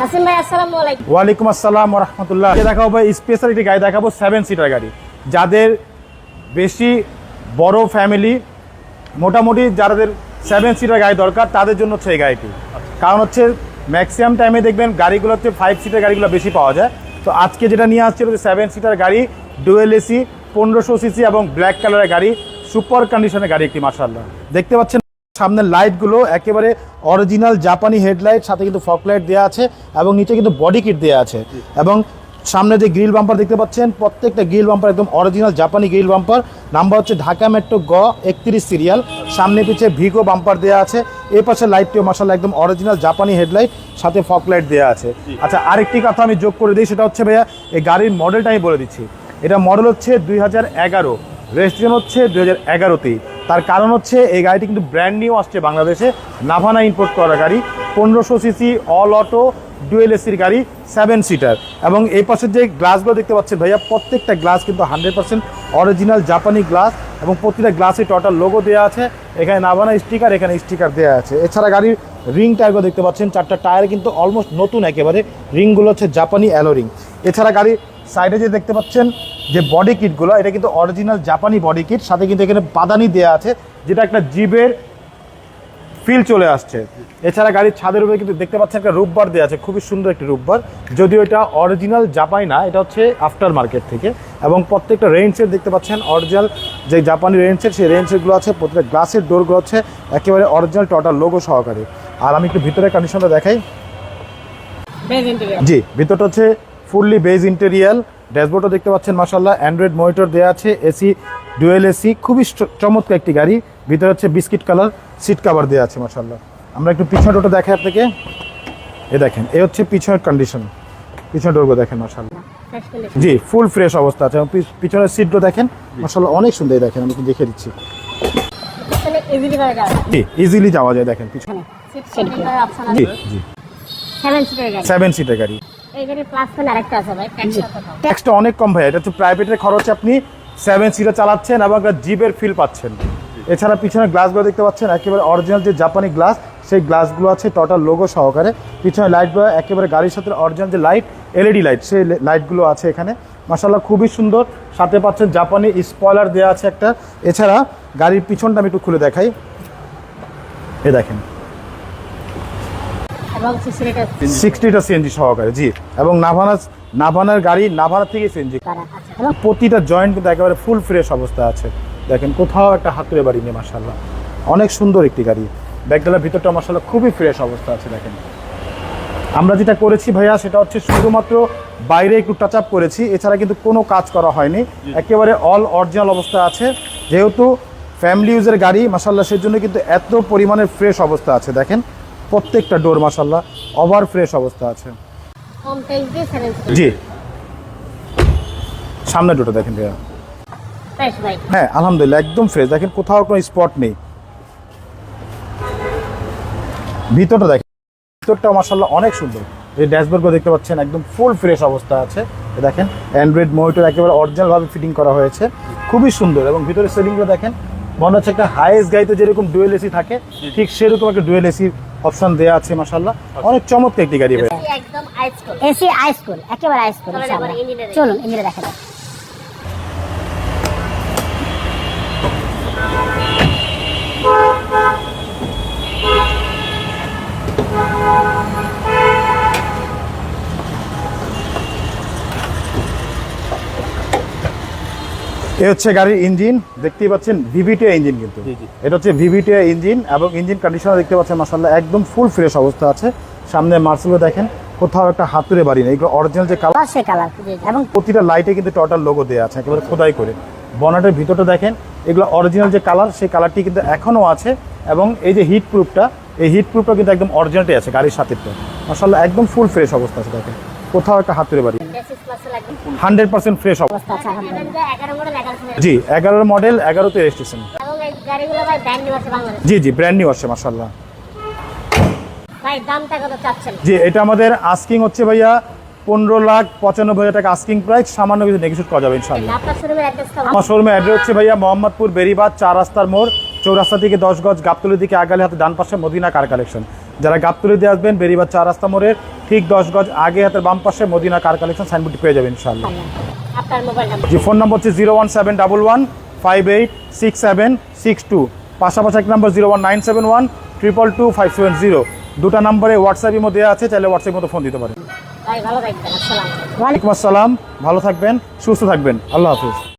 কাসিম ভাই, আসসালামু আলাইকুম। ওয়ালাইকুম আসসালাম রহমতুল্লাহ দেখাবো ভাই স্পেশালিটি গাড়ি দেখাবো সেভেন সিটার গাড়ি। যাদের বেশি বড় ফ্যামিলি মোটামুটি যাদের সেভেন সিটার গাড়ি দরকার, তাদের জন্য এই গাড়িটি। কারণ হচ্ছে ম্যাক্সিমাম টাইমে দেখবেন গাড়িগুলো হচ্ছে ফাইভ সিটার গাড়িগুলো বেশি পাওয়া যায়। তো আজকে যেটা নিয়ে আসছে হচ্ছে সেভেন সিটার গাড়ি ডুয়েল এসি পনেরোশো সিসি এবং ব্ল্যাক কালারের গাড়ি সুপার কন্ডিশনের গাড়ি একটি মার্শাল্লাহ দেখতে পাচ্ছেন সামনের লাইটগুলো একেবারে অরিজিনাল জাপানি হেডলাইট, সাথে কিন্তু ফক লাইট দেওয়া আছে এবং নিচে কিন্তু বডি কিট দেওয়া আছে। এবং সামনে যে গ্রিল বাম্পার দেখতে পাচ্ছেন, প্রত্যেকটা গ্রিল বাম্পার একদম অরিজিনাল জাপানি গ্রিল বাম্পার। নাম্বার হচ্ছে ঢাকা মেট্রো গ একত্রিশ সিরিয়াল। সামনে পিছে ভিগো বাম্পার দেওয়া আছে। এই পাশে লাইটটিও মাসাল্লাহ একদম অরিজিনাল জাপানি হেডলাইট, সাথে ফক লাইট দেওয়া আছে। আচ্ছা আরেকটি কথা আমি যোগ করে দিই, সেটা হচ্ছে ভাইয়া, এই গাড়ির মডেলটা আমি বলে দিচ্ছি। এটা মডেল হচ্ছে দুই হাজার এগারো, রেজিস্ট্রেশন হচ্ছে দুই হাজার এগারোতেই। তার কারণ হচ্ছে এই গাড়িটি কিন্তু ব্র্যান্ড নিউ আসছে বাংলাদেশে। নাভানা ইম্পোর্ট করা গাড়ি, পনেরোশো সিসি অল অটো ডুয়েল এসির গাড়ি সেভেন সিটার এবং এই পাশের যে গ্লাসগুলো দেখতে পাচ্ছেন ভাইয়া, প্রত্যেকটা গ্লাস কিন্তু হান্ড্রেড পার্সেন্ট অরিজিনাল জাপানি গ্লাস এবং প্রতিটা গ্লাসে টোটাল লোগো দেওয়া আছে। এখানে নাভানা স্টিকার এখানে স্টিকার দেওয়া আছে। এছাড়া গাড়ির রিং টায়ারগুলো দেখতে পাচ্ছেন। চারটা টায়ার কিন্তু অলমোস্ট নতুন একেবারে। রিংগুলো হচ্ছে জাপানি অ্যালো রিং এছাড়া গাড়ির সাইডে যে দেখতে পাচ্ছেন, যে বডি কিটগুলো এটা কিন্তু অরিজিনাল জাপানি বডি কিট সাথে কিন্তু এখানে বাদানি দেওয়া আছে, যেটা একটা জিবের ফিল চলে আসছে। এছাড়া গাড়ির ছাদের উপরে কিন্তু দেখতে পাচ্ছেন একটা রূপবার দেওয়া আছে খুবই সুন্দর একটি রূপবার। যদিও এটা অরিজিনাল জাপানি না এটা হচ্ছে আফটার মার্কেট থেকে। এবং প্রত্যেকটা রেঞ্জের দেখতে পাচ্ছেন অরিজিনাল যে জাপানি রেঞ্জের সেই রেঞ্জেরগুলো আছে প্রত্যেকটা গ্লাসের ডোরগুলো হচ্ছে একেবারে অরিজিনাল টোটাল লোগো সহকারে। আর আমি একটু ভিতরে কন্ডিশনটা দেখাই। জি ভিতরটা হচ্ছে ফুললি বেজ ইন্টেরিয়াল ড্যাশবোর্ডও দেখতে পাচ্ছেন মাসাল্লাহ অ্যান্ড্রয়েড মনিটর দেওয়া আছে এসি ডুয়েল এসি খুবই চমৎকার একটি গাড়ি। ভিতরে হচ্ছে বিস্কিট কালার সিট কাভার দেওয়া আছে মাসাল্লাহ আমরা একটু পিছনে ডোরটা দেখাই আপনাকে। এ দেখেন এ হচ্ছে পিছনের কন্ডিশন পিছনের ডোরগুলো দেখেন মাসাল্লাহ জি ফুল ফ্রেশ অবস্থা আছে। পিছনের সিটগুলো দেখেন মাসাল্লাহ অনেক সুন্দর এই দেখেন আমি একটু দেখে দিচ্ছি। ইজিলি জি ইজিলি যাওয়া যায় দেখেন পিছনে। জি জি। সেভেন সিটের গাড়ি। সেভেন সিটের গাড়ি। এই গাড়ি প্লাস পয়েন্ট আরেকটা আছে ভাই ট্যাক্সটা ট্যাক্সটা অনেক কম ভাই এটা হচ্ছে প্রাইভেটের খরচ আপনি সেভেন সিটে চালাচ্ছেন এবং একটা জিপের ফিল পাচ্ছেন। এছাড়া পিছনে গ্লাসগুলো দেখতে পাচ্ছেন একেবারে অরিজিনাল যে জাপানি গ্লাস সেই গ্লাসগুলো আছে টোটাল লোগো সহকারে। পিছনে লাইটগুলো একেবারে গাড়ির সাথে অরিজিনাল যে লাইট এলইডি লাইট সেই লাইটগুলো আছে এখানে। মাসাল্লাহ খুবই সুন্দর। সাথে পাচ্ছেন জাপানি স্পয়লার দেওয়া আছে একটা। এছাড়া গাড়ির পিছনটা আমি একটু খুলে দেখাই। এ দেখেন। সিক্সটিটা সিএনজি সহকারে জি। এবং নাভানা নাভানার গাড়ি নাভানা থেকে সিএনজি প্রতিটা জয়েন্ট কিন্তু একেবারে ফুল ফ্রেশ অবস্থা আছে। দেখেন কোথাও একটা হাতুড়ে বাড়ি নেই মার্শাল্লাহ অনেক সুন্দর একটি গাড়ি। ব্যাগডালার ভিতরটা মার্শাল্লাহ খুবই ফ্রেশ অবস্থা আছে দেখেন। আমরা যেটা করেছি ভাইয়া সেটা হচ্ছে শুধুমাত্র বাইরে একটু টাচ আপ করেছি। এছাড়া কিন্তু কোনো কাজ করা হয়নি। একেবারে অল অরিজিনাল অবস্থা আছে। যেহেতু ফ্যামিলি ইউজের গাড়ি মাসাল্লাহ সেজন্য কিন্তু এত পরিমাণের ফ্রেশ অবস্থা আছে দেখেন। প্রত্যেকটা ডোর মাসাল্লাহ ওভার ফ্রেশ অবস্থা আছে। জি। সামনে ডোরটা দেখেন ভাইয়া। হ্যাঁ আলহামদুলিল্লাহ একদম ফ্রেশ দেখেন কোথাও কোনো স্পট নেই। ভিতরটা দেখেন। ভিতরটা মাসাল্লাহ অনেক সুন্দর। এই ড্যাশবোর্ডগুলো দেখতে পাচ্ছেন একদম ফুল ফ্রেশ অবস্থা আছে। দেখেন অ্যান্ড্রয়েড মনিটর একেবারে অরিজিনালভাবে ফিটিং করা হয়েছে। খুবই সুন্দর এবং ভিতরে সেলিংগুলো দেখেন মনে হচ্ছে একটা হাইয়েস্ট গাড়িতে যেরকম ডুয়েল এসি থাকে ঠিক সেরকম একটা ডুয়েল এসি অপশন দেওয়া আছে মাসাল্লাহ অনেক চমৎকার একটি গাড়ি ভাই। একদম আইস এসি আইস একেবারে আইস। চলুন ইঞ্জিনে দেখা যাক। এ হচ্ছে গাড়ির ইঞ্জিন দেখতেই পাচ্ছেন ভিভিটিআই ইঞ্জিন কিন্তু। এটা হচ্ছে ভিভিটিআই ইঞ্জিন এবং ইঞ্জিন কন্ডিশনার দেখতে পাচ্ছেন মাসাল্লাহ একদম ফুল ফ্রেশ অবস্থা আছে। সামনে মার্সেলও দেখেন কোথাও একটা হাতুড়ে বাড়ি নেই। এগুলো অরিজিনাল যে কালার সে কালার এবং প্রতিটা লাইটে কিন্তু টোটাল লোগো দেওয়া আছে একেবারে খোদাই করে। বনাটের ভিতরটা দেখেন এগুলো অরিজিনাল যে কালার সেই কালারটি কিন্তু এখনও আছে এবং এই যে হিট প্রুফটা এই হিট প্রুফটা কিন্তু একদম অরিজিনালটাই আছে গাড়ির সাথে। মাসাল্লাহ একদম ফুল ফ্রেশ অবস্থা আছে দেখেন। কোথাও একটা হাতুড়ে বাড়ি। হান্ড্রেড পার্সেন্ট ফ্রেশ সময় জি এগারোর মডেল এগারোতে রেজিস্ট্রেশন জি জি ব্র্যান্ড নিউ আসছে মাসাল্লাহ জি এটা আমাদের আস্কিং হচ্ছে ভাইয়া পনেরো লাখ পঁচানব্বই হাজার টাকা আস্কিং প্রাইস সামান্য কিছু নেগোসিয়েট করা যাবে ইনশাল্লাহ শোরুমের আমার শোরুমে অ্যাড্রেস হচ্ছে ভাইয়া মোহাম্মদপুর বেরিবাদ চার রাস্তার মোড় চৌরাস্তা থেকে দশ গজ গাবতলি দিকে আগালে হাতে ডান পাশে মদিনা কার কালেকশন যারা গাবতলি দিয়ে আসবেন বেরিবাদ চার রাস্তা মোড়ের ঠিক দশ গজ আগে হাতের বাম পাশে মদিনা কার কালেকশন সাইনবোর্ডটি পেয়ে যাবেন ইনশাআল্লাহ। আপনার মোবাইল নাম্বার যে ফোন নম্বর হচ্ছে zero one seven double one five eight six seven six two পাশাপাশি এক নম্বর zero one nine seven one triple two five seven zero দুটো নম্বরে হোয়াটসঅ্যাপের মধ্যে আছে চাইলে হোয়াটসঅ্যাপের মতো ফোন দিতে পারেন। ভালো থাকবেন আসসালাম ওয়ালাইকুম আসসালাম ভালো থাকবেন সুস্থ থাকবেন। আল্লাহ হাফিজ।